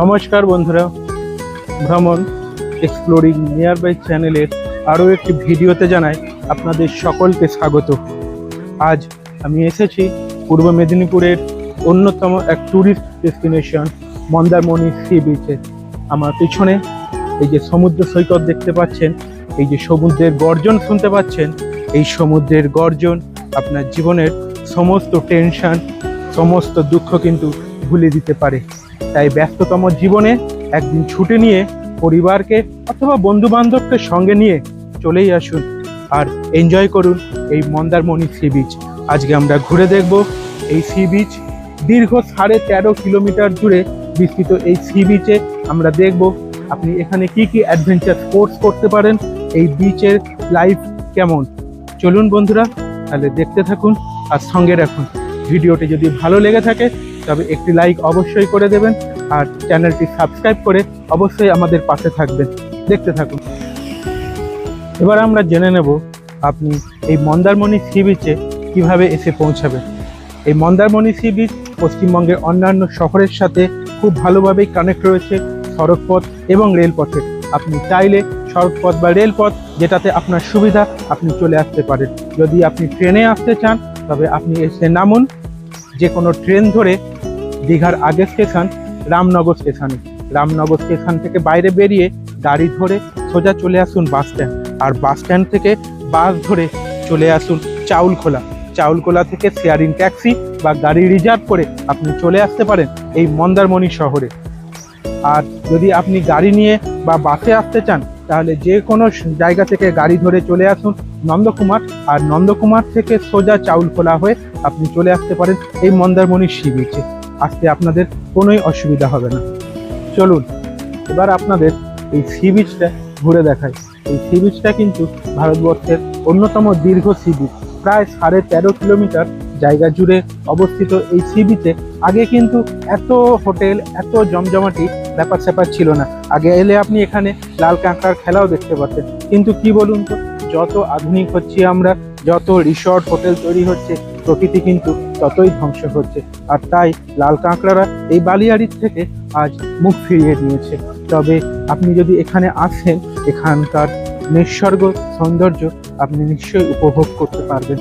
নমস্কার বন্ধুরা, ভ্রমণ এক্সপ্লোরিং নিয়ার বাই চ্যানেলের আরও একটি ভিডিওতে জানাই আপনাদের সকলকে স্বাগত। আজ আমি এসেছি পূর্ব মেদিনীপুরের অন্যতম এক ট্যুরিস্ট ডেস্টিনেশন মন্দারমণি সি বিচে আমার পিছনে এই যে সমুদ্র সৈকত দেখতে পাচ্ছেন, এই যে সমুদ্রের গর্জন শুনতে পাচ্ছেন, এই সমুদ্রের গর্জন আপনার জীবনের সমস্ত টেনশন সমস্ত দুঃখ কিন্তু ভুলে দিতে পারে। তাই ব্যস্ততম জীবনে একদিন ছুটি নিয়ে পরিবারকে অথবা বন্ধু বান্ধবকে সঙ্গে নিয়ে চলেই আসুন আর এনজয় করুন এই মন্দারমণি সি বিচ আজকে আমরা ঘুরে দেখব এই সি বিচ দীর্ঘ সাড়ে তেরো কিলোমিটার জুড়ে বিস্তৃত এই সি বিচে আমরা দেখব আপনি এখানে কি কি অ্যাডভেঞ্চার স্পোর্টস করতে পারেন, এই বিচের লাইফ কেমন। চলুন বন্ধুরা, তাহলে দেখতে থাকুন আর সঙ্গে রাখুন। ভিডিওটি যদি ভালো লেগে থাকে তবে একটি লাইক অবশ্যই করে দেবেন আর চ্যানেলটি সাবস্ক্রাইব করে অবশ্যই আমাদের পাশে থাকবেন। দেখতে থাকুন। এবার আমরা জেনে নেব আপনি এই মন্দারমণি সি বিচে কীভাবে এসে পৌঁছাবেন। এই মন্দারমণি সি বিচ পশ্চিমবঙ্গের অন্যান্য শহরের সাথে খুব ভালোভাবেই কানেক্ট রয়েছে সড়কপথ এবং রেলপথে। আপনি চাইলে সড়কপথ বা রেলপথ যেটাতে আপনার সুবিধা আপনি চলে আসতে পারেন। যদি আপনি ট্রেনে আসতে চান, তবে আপনি এসে নামুন। যে কোনো ট্রেন ধরে দীঘার আগের স্টেশন, রামনগর স্টেশনে। রামনগর স্টেশন থেকে বাইরে বেরিয়ে গাড়ি ধরে সোজা চলে আসুন বাস স্ট্যান্ড। আর বাস স্ট্যান্ড থেকে বাস ধরে চলে আসুন চাউলখোলা। চাউলখোলা থেকে শেয়ারিং ট্যাক্সি বা গাড়ি রিজার্ভ করে আপনি চলে আসতে পারেন এই মন্দারমণি শহরে। আর যদি আপনি গাড়ি নিয়ে বা বাসে আসতে চান তাহলে যে কোনো জায়গা থেকে গাড়ি ধরে চলে আসুন নন্দকুমার। আর নন্দকুমার থেকে সোজা চাউলখোলা হয়ে আপনি চলে আসতে পারেন এই মন্দারমণি সি বিচে আসতে আপনাদের কোনোই অসুবিধা হবে না। চলুন, এবার আপনাদের এই সি বিচটা ঘুরে দেখাই। এই সি বিচটা কিন্তু ভারতবর্ষের অন্যতম দীর্ঘ সি বিচ প্রায় সাড়ে তেরো কিলোমিটার জায়গা জুড়ে অবস্থিত এই সি বিচে আগে কিন্তু এত হোটেল, এত জমজমাটি ব্যাপার স্যাপার ছিল না। আগে এলে আপনি এখানে লাল কাঁকড়ার খেলাও দেখতে পাচ্ছেন কিন্তু কি বলুন তো, যত আধুনিক হচ্ছি আমরা, যত রিসর্ট হোটেল তৈরি হচ্ছে, প্রকৃতি কিন্তু ততই ধ্বংস হচ্ছে। আর তাই লাল কাঁকড়ারা এই বালিয়াড়ির থেকে আজ মুখ ফিরিয়ে নিয়েছে। তবে আপনি যদি এখানে আসেন, এখানকার নিঃসর্গ সৌন্দর্য আপনি নিশ্চয়ই উপভোগ করতে পারবেন।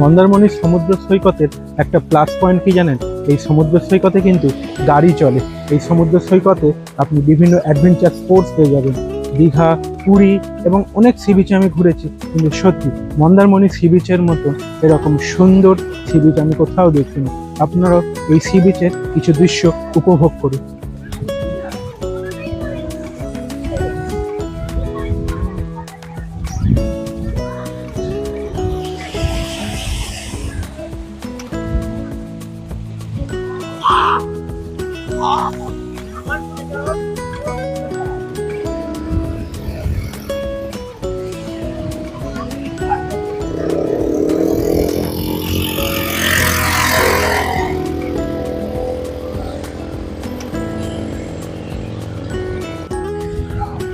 মন্দারমণির সমুদ্র সৈকতের একটা প্লাস পয়েন্ট কি জানেন? এই সমুদ্র সৈকতে কিন্তু গাড়ি চলে। এই সমুদ্র সৈকতে আপনি বিভিন্ন অ্যাডভেঞ্চার স্পোর্টস পেয়ে যাবেন। দীঘা, পুরী এবং অনেক সি বিচে আমি ঘুরেছি। কিন্তু সত্যি, মন্দারমণি সি বিচের মতো এরকম সুন্দর সি বিচ আমি কোথাও দেখিনি। আপনারাও এই সি বিচের কিছু দৃশ্য উপভোগ করুন।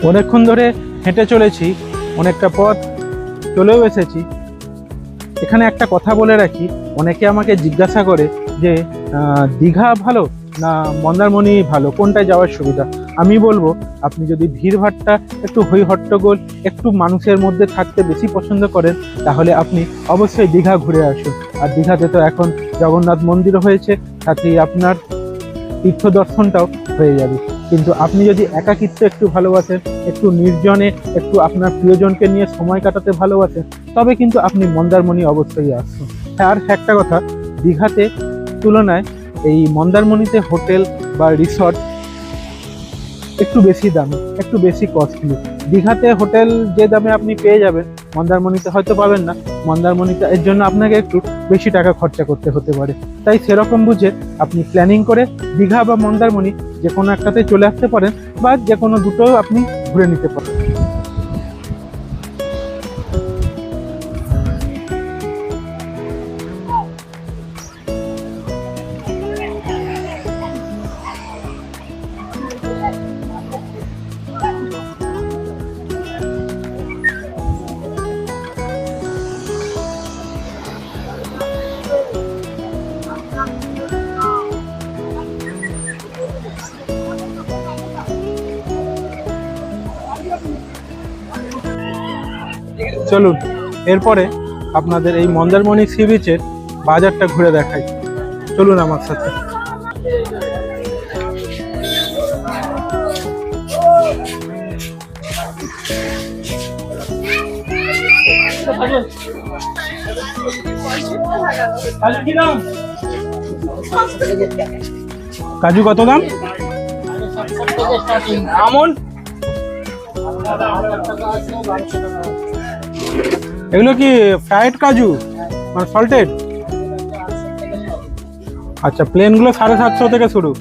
অনেকক্ষণ ধরে হেঁটে চলেছি, অনেকটা পথ চলেও এসেছি। এখানে একটা কথা বলে রাখি, অনেকে আমাকে জিজ্ঞাসা করে যে দীঘা ভালো না মন্দারমণি ভালো? কোনটায় যাওয়ার সুবিধা? আমি বলব, আপনি যদি ভিড়ভাট্টা একটু হই হট্টগোল একটু মানুষের মধ্যে থাকতে বেশি পছন্দ করেন, তাহলে আপনি অবশ্যই দীঘা ঘুরে আসুন। আর দীঘাতে তো এখন জগন্নাথ মন্দির হয়েছে সাথেই আপনার তীর্থ দর্শনটাও হয়ে যাবে। কিন্তু আপনি যদি একাকিত্ব একটু ভালোবাসেন, একটু নির্জনে, একটু আপনার প্রিয়জনকে নিয়ে সময় কাটাতে ভালোবাসেন, তবে কিন্তু আপনি মন্দারমণি অবশ্যই আসুন হ্যাঁ আর একটা কথা, দীঘাতে তুলনায় এই মন্দারমণিতে হোটেল বা রিসর্ট একটু বেশি দামি, একটু বেশি কস্টলি দীঘাতে হোটেল যে দামে আপনি পেয়ে যাবেন মন্দারমণিতে হয়তো পাবেন না। মন্দারমণিতে এর জন্য আপনাকে একটু বেশি টাকা খরচা করতে হতে পারে। তাই সেরকম বুঝে আপনি প্ল্যানিং করে দীঘা বা মন্দারমণি যে কোনো একটাতে চলে আসতে পারেন বা যে কোনো দুটো আপনি ঘুরে নিতে পারেন। চলুন, এরপরে আপনাদের এই মন্দারমণি সি বিচের বাজারটা ঘুরে দেখাই। চলুন আমার সাথে। কাজু কত দাম? আমন? এগুলো কি ফ্রাইড কাজু মানে সল্টেড আচ্ছা প্লেনগুলো সাড়ে সাতশো থেকে শুরু।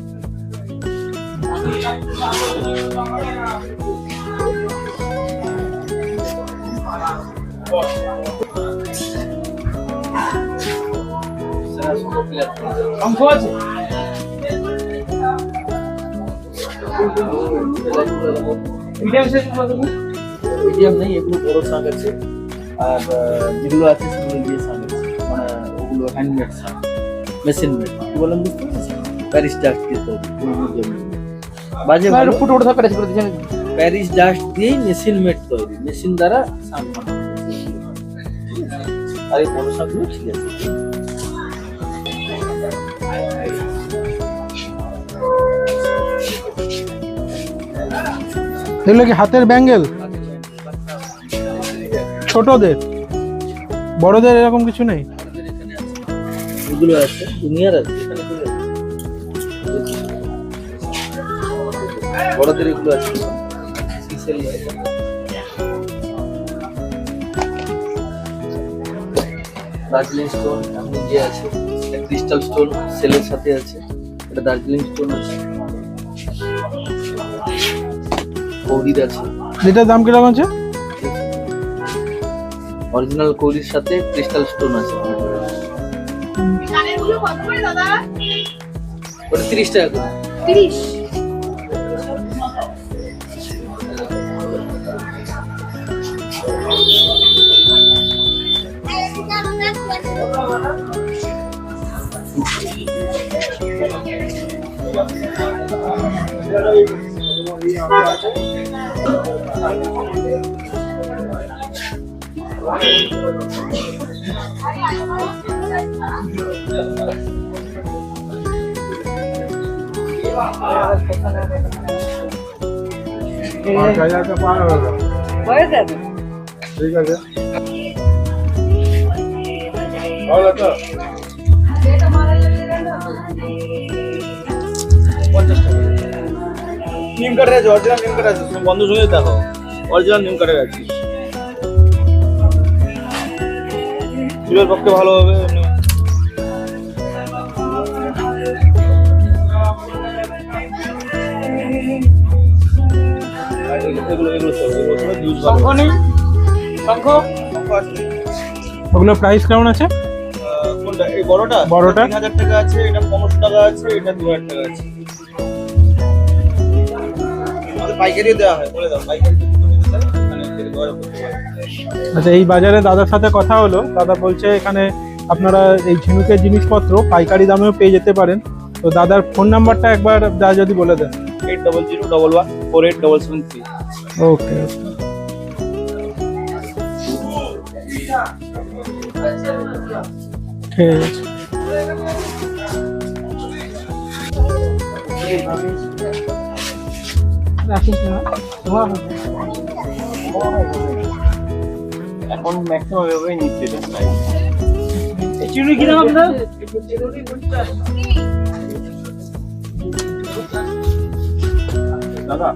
নেই, এগুলো বড় আছে। আর যেগুলো আছে সেগুলো দিয়ে শাক মানে ওগুলো হ্যান্ডমেড শাক মেশিন মেড কি বলেন বুঝতে পারছেন প্যারিস ডাস্ট দিয়ে তৈরি। বাজে ভালো। ফুটে উঠে থাকে করে দিয়েছেন? প্যারিস ডাস্ট দিয়েই মেশিন মেড তৈরি। মেশিন দ্বারা শাক বানানো আর এই বড় শাকগুলো ঠিক আছে। এগুলো কি হাতের ব্যাঙ্গেল ছোটদের? বড়দের এরকম কিছু নেই? এগুলো আছে দুনিয়ার আছে। বড়দের এগুলো আছে। দার্জিলিং স্টোন এমনি যে আছে ক্রিস্টাল স্টোন সেলের সাথে আছে এটা দার্জিলিং স্টোন আছে। আছে। এটার দাম কীরকম আছে? অরিজিনাল কৌরির সাথে ক্রিস্টাল স্টোন আছে। ওটা তিরিশ টাকা করে। তিরিশ। হয়ে যাবে ঠিক আছে নিম কাঠের আছে অরিজিনাল নিম কাঠ আছে বন্ধ সঙ্গে দেখো অরিজিনাল নিম কাঠের আছে চুলের পক্ষে ভালো হবে। ওগুলো প্রাইস কেমন আছে? কোনটা? এই বড়টা? বড়টা? তিন হাজার টাকা আছে এটা পনেরোশো টাকা আছে এটা দু হাজার টাকা আছে। আমাদের দেওয়া হয় বলে দাও পাইকারি আচ্ছা এই বাজারে দাদার সাথে কথা হলো। দাদা বলছে এখানে আপনারা এই ঝিনুকের জিনিসপত্র পাইকারি দামেও পেয়ে যেতে পারেন। তো দাদার ফোন নাম্বারটা একবার দা যদি বলে দেন। Eight double zero double one four eight double seven three okay ঠিক আছে। এখন ম্যাক্সিমাম এভাবেই নিচ্ছে এটা প্রায় চিনি কি দাম আপনার? দাদা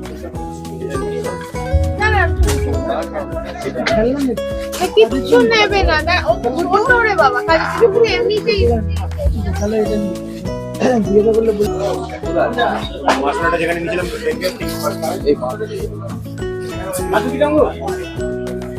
কিচ্ছু নেবে না না ছোট রে বাবা কাজ। শুধু এমনিতেই মশলাটা যেখানে নিয়েছিলাম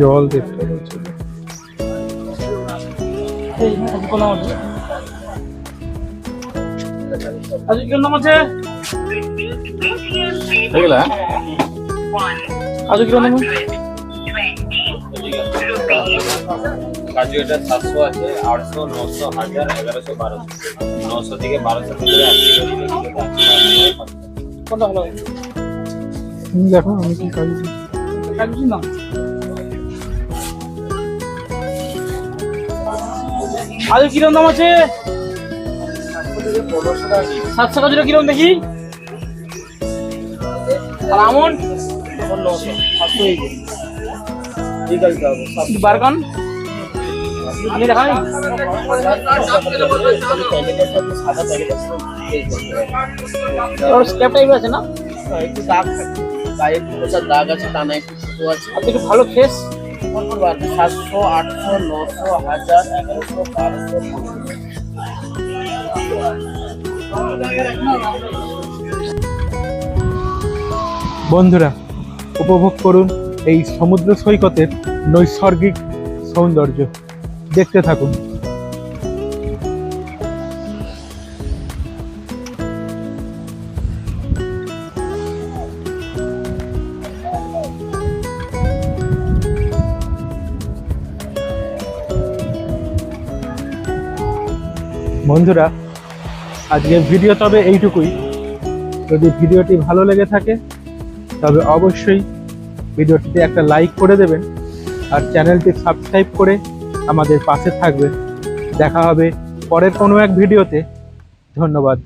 জল দেখতে পাচ্ছি আজকে কি নাম আছে কাজু এটা সাতশো আছে আটশো নশো হাজার এগারোশো বারোশো। নশো থেকে বারোশো পাবে। কোনটা ভালো তুমি দেখো আমি কি কাজ কাজু নাম আজকে কিরম দাম আছে? সাতশো কাজুটা কিরম দেখি? আর আমন ঠিক আছে দাদা। বারকান আপনি দেখাই সাদা প্যাকেট ওর স্ক্যাপ টাইপ আছে না? একটু দাগ থাকে গায়ে একটু কোথাও দাগ আছে টানা একটু ছোট আছে। আপনি একটু ভালো ফেস সাতশো আটশো নশো হাজার এগারোশো বারোশো বন্ধুরা উপভোগ করুন। এই সমুদ্র সৈকতের নৈসর্গিক সৌন্দর্য। দেখতে থাকুন। বন্ধুরা, আজকের ভিডিও তবে এইটুকুই। যদি ভিডিওটি ভালো লেগে থাকে, তবে অবশ্যই ভিডিওটিতে একটা লাইক করে দেবেন আর চ্যানেলটি সাবস্ক্রাইব করে আমাদের পাশে থাকবেন। দেখা হবে পরের কোনো এক ভিডিওতে। ধন্যবাদ।